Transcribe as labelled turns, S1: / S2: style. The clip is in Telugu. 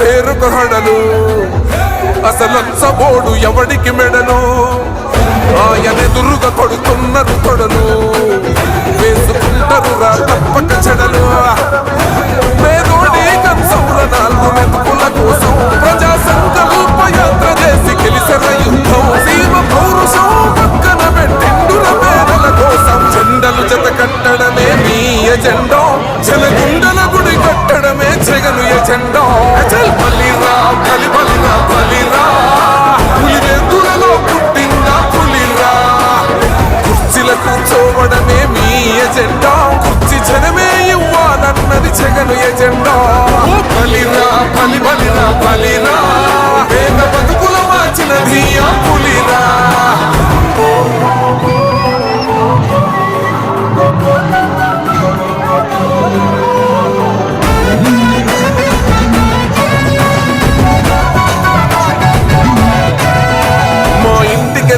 S1: పేరుకు హడలు అసలంచబోడు ఎవడికి మెడలు? ఆయనెదురుగా కొడుతున్నారు కొడలు. వేసుకుంటారు రా తప్పక చెడలు.